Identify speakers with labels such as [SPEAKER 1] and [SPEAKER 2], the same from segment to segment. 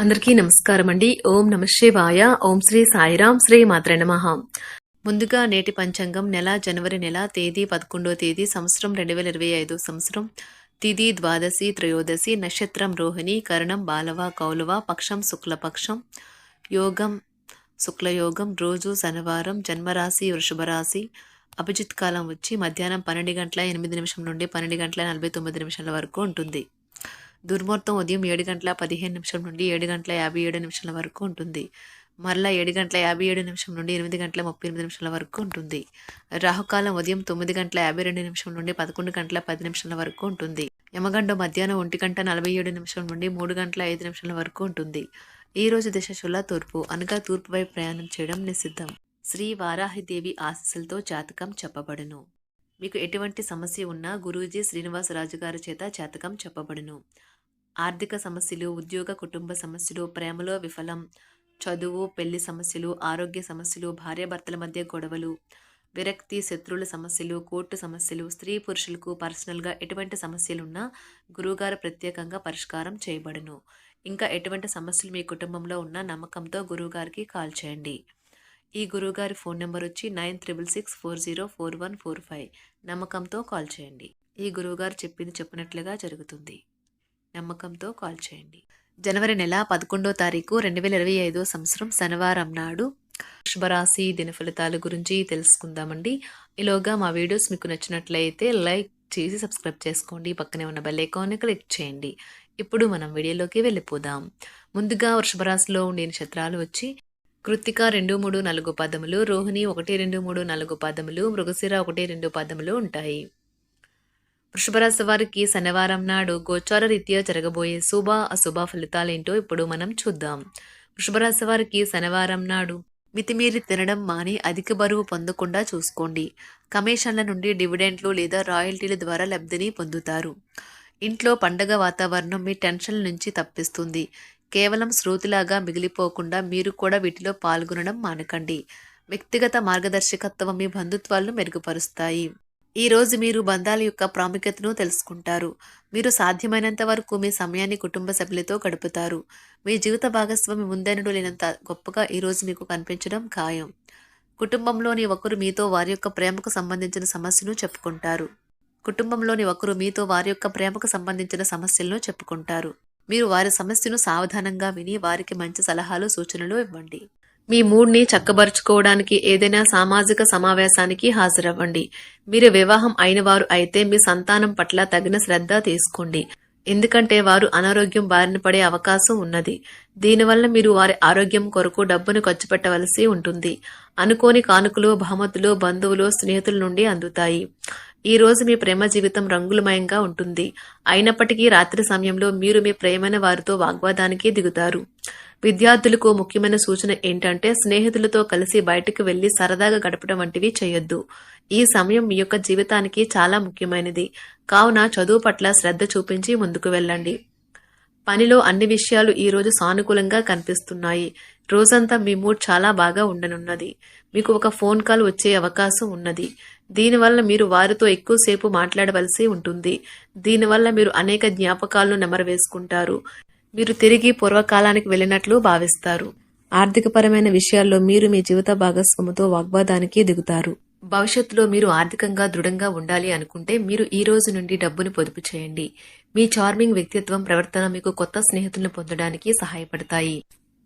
[SPEAKER 1] అందరికీ నమస్కారం అండి. ఓం నమ శివాయ. ఓం శ్రీ సాయిరాం శ్రీ మాత్ర నమః. ముందుగా నేటి పంచాంగం నెల జనవరి నెల తేదీ పదకొండో తేదీ సంవత్సరం రెండు వేల ఇరవై ఐదు సంవత్సరం. తిది ద్వాదశి త్రయోదశి నక్షత్రం రోహిణి కరణం బాలవ కౌలవ పక్షం శుక్లపక్షం యోగం శుక్లయోగం రోజు శనివారం జన్మరాశి వృషభరాశి అభిజిత్ కాలం వచ్చి మధ్యాహ్నం పన్నెండు గంటల ఎనిమిది నిమిషం నుండి పన్నెండు గంటల నలభై తొమ్మిది నిమిషాల వరకు ఉంటుంది. దుర్ముహూర్తం ఉదయం ఏడు గంటల పదిహేను నిమిషం నుండి ఏడు గంటల యాభై ఏడు నిమిషాల వరకు ఉంటుంది. మరలా ఏడు గంటల యాభై ఏడు నిమిషం నుండి ఎనిమిది గంటల ముప్పై ఎనిమిది నిమిషాల వరకు ఉంటుంది. రాహుకాలం ఉదయం తొమ్మిది గంటల యాభై రెండు నిమిషం నుండి పదకొండు గంటల పది నిమిషాల వరకు ఉంటుంది. యమగండం మధ్యాహ్నం ఒంటి గంట నలభై ఏడు నిమిషం నుండి మూడు గంటల ఐదు నిమిషాల వరకు ఉంటుంది. ఈ రోజు దిశశుల తూర్పు అనగా తూర్పు వైపు ప్రయాణం చేయడం నిషిద్ధం. శ్రీ వారాహిదేవి ఆశీస్సులతో జాతకం చెప్పబడును. మీకు ఎటువంటి సమస్య ఉన్నా గురూజీ శ్రీనివాసరాజు గారి చేత జాతకం చెప్పబడును. ఆర్థిక సమస్యలు ఉద్యోగ కుటుంబ సమస్యలు ప్రేమలో విఫలం చదువు పెళ్ళి సమస్యలు ఆరోగ్య సమస్యలు భార్యాభర్తల మధ్య గొడవలు విరక్తి శత్రువుల సమస్యలు కోర్టు సమస్యలు స్త్రీ పురుషులకు పర్సనల్గా ఎటువంటి సమస్యలున్నా గురువుగారు ప్రత్యేకంగా పరిష్కారం చేయబడును. ఇంకా ఎటువంటి సమస్యలు మీ కుటుంబంలో ఉన్న నమ్మకంతో గురువుగారికి కాల్ చేయండి. ఈ గురువుగారి ఫోన్ నెంబర్ వచ్చి nine triple six four zero four one four five. నమ్మకంతో కాల్ చేయండి. ఈ గురువుగారు చెప్పింది చెప్పినట్లుగా జరుగుతుంది. నమ్మకంతో కాల్ చేయండి. జనవరి నెల పదకొండో తారీఖు రెండు వేల ఇరవై ఐదో సంవత్సరం శనివారం నాడు వృషభరాశి దిన ఫలితాల గురించి తెలుసుకుందామండి. ఈలోగా మా వీడియోస్ మీకు నచ్చినట్లయితే లైక్ చేసి సబ్స్క్రైబ్ చేసుకోండి. పక్కనే ఉన్న బెల్ ఐకాన్ని క్లిక్ చేయండి. ఇప్పుడు మనం వీడియోలోకి వెళ్ళిపోదాం. ముందుగా వృషభరాశిలో ఉండే నక్షత్రాలు వచ్చి కృత్తిక రెండు మూడు నాలుగు పదములు రోహిణి ఒకటి రెండు మూడు నాలుగు పదములు మృగశిర ఒకటి రెండు పదములు ఉంటాయి. వృషభరాశి వారికి శనివారం నాడు గోచార రీత్యా జరగబోయే శుభ అశుభ ఫలితాలేంటో ఇప్పుడు మనం చూద్దాం. వృషభరాశి వారికి శనివారం నాడు మితిమీరి తినడం మాని అధిక బరువు పొందకుండా చూసుకోండి. కమిషన్ల నుండి డివిడెంట్లు లేదా రాయల్టీల ద్వారా లబ్ధిని పొందుతారు. ఇంట్లో పండగ వాతావరణం మీ టెన్షన్ల నుంచి తప్పిస్తుంది. కేవలం శ్రోతిలాగా మిగిలిపోకుండా మీరు కూడా వీటిలో పాల్గొనడం మానకండి. వ్యక్తిగత మార్గదర్శకత్వం మీ బంధుత్వాలను మెరుగుపరుస్తాయి. ఈ రోజు మీరు బంధాల యొక్క ప్రాముఖ్యతను తెలుసుకుంటారు. మీరు సాధ్యమైనంత వరకు మీ సమయాన్ని కుటుంబ సభ్యులతో గడుపుతారు. మీ జీవిత భాగస్వామి ముందెనడు లేనంత గొప్పగా ఈరోజు మీకు కనిపించడం ఖాయం. కుటుంబంలోని ఒకరు మీతో వారి యొక్క ప్రేమకు సంబంధించిన సమస్యను చెప్పుకుంటారు. కుటుంబంలోని ఒకరు మీతో వారి యొక్క ప్రేమకు సంబంధించిన సమస్యలను చెప్పుకుంటారు. మీరు వారి సమస్యను సావధానంగా విని వారికి మంచి సలహాలు సూచనలు ఇవ్వండి. మీ మూడ్ని చక్కబరుచుకోవడానికి ఏదైనా సామాజిక సమావేశానికి హాజరవ్వండి. మీరు వివాహం అయిన వారు అయితే మీ సంతానం పట్ల తగిన శ్రద్ధ తీసుకోండి. ఎందుకంటే వారు అనారోగ్యం బారిన పడే అవకాశం ఉన్నది. దీనివల్ల మీరు వారి ఆరోగ్యం కొరకు డబ్బును ఖర్చు పెట్టవలసి ఉంటుంది. అనుకోని కానుకలు బహుమతులు బంధువులు స్నేహితుల నుండి అందుతాయి. ఈ రోజు మీ ప్రేమ జీవితం రంగులమయంగా ఉంటుంది. అయినప్పటికీ రాత్రి సమయంలో మీరు మీ ప్రేమైన వారితో వాగ్వాదానికి దిగుతారు. విద్యార్థులకు ముఖ్యమైన సూచన ఏంటంటే స్నేహితులతో కలిసి బయటకు వెళ్ళి సరదాగా గడపడం వంటివి చేయొద్దు. ఈ సమయం మీ యొక్క జీవితానికి చాలా ముఖ్యమైనది. కావున చదువు పట్ల శ్రద్ధ చూపించి ముందుకు వెళ్ళండి. పనిలో అన్ని విషయాలు ఈ రోజు సానుకూలంగా కనిపిస్తున్నాయి. రోజంతా మీ మూడ్ చాలా బాగా ఉండనున్నది. మీకు ఒక ఫోన్ కాల్ వచ్చే అవకాశం ఉన్నది. దీనివల్ల మీరు వారితో ఎక్కువసేపు మాట్లాడవలసి ఉంటుంది. దీనివల్ల మీరు అనేక జ్ఞాపకాలను నెమరవేసుకుంటారు. మీరు తిరిగి పూర్వకాలానికి వెళ్ళినట్లు భావిస్తారు. ఆర్థికపరమైన విషయాల్లో మీరు మీ జీవిత భాగస్వామితో వాగ్వాదానికి దిగుతారు. భవిష్యత్తులో మీరు ఆర్థికంగా దృఢంగా ఉండాలి అనుకుంటే మీరు ఈ రోజు నుండి డబ్బును పొదుపు చేయండి. మీ చార్మింగ్ వ్యక్తిత్వం ప్రవర్తన మీకు కొత్త స్నేహితులను పొందడానికి సహాయపడతాయి.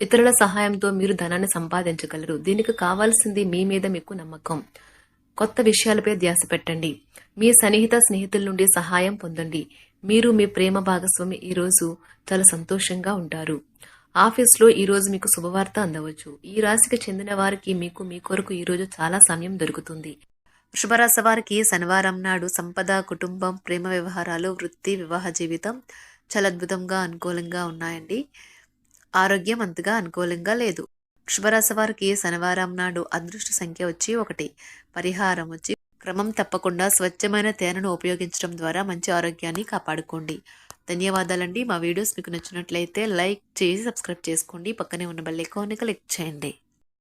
[SPEAKER 1] ఇతరుల సహాయంతో మీరు ధనాన్ని సంపాదించగలరు. దీనికి కావాల్సింది మీ మీద మీకు నమ్మకం. కొత్త విషయాలపై ధ్యాస పెట్టండి. మీ సన్నిహిత స్నేహితుల నుండి సహాయం పొందండి. మీరు మీ ప్రేమ భాగస్వామి. ఈ రోజు చాలా సంతోషంగా ఉంటారు. ఆఫీస్లో ఈ రోజు మీకు శుభవార్త అందవచ్చు. ఈ రాశికి చెందిన వారికి మీకు మీ కొరకు ఈ రోజు చాలా సమయం దొరుకుతుంది. వృషభరాశి వారికి శనివారం నాడు సంపద కుటుంబం ప్రేమ వ్యవహారాలు వృత్తి వివాహ జీవితం చాలా అద్భుతంగా అనుకూలంగా ఉన్నాయండి. ఆరోగ్యం అంతగా అనుకూలంగా లేదు. వృషభరాశి వారికి శనివారం నాడు అదృష్ట సంఖ్య వచ్చి ఒకటి. పరిహారం వచ్చి క్రమం తప్పకుండా స్వచ్ఛమైన తేనెను ఉపయోగించడం ద్వారా మంచి ఆరోగ్యాన్ని కాపాడుకోండి. ధన్యవాదాలండి. మా వీడియోస్ మీకు నచ్చినట్లయితే లైక్ చేసి సబ్స్క్రైబ్ చేసుకోండి. పక్కనే ఉన్న బెల్ ఐకాన్ని క్లిక్ చేయండి.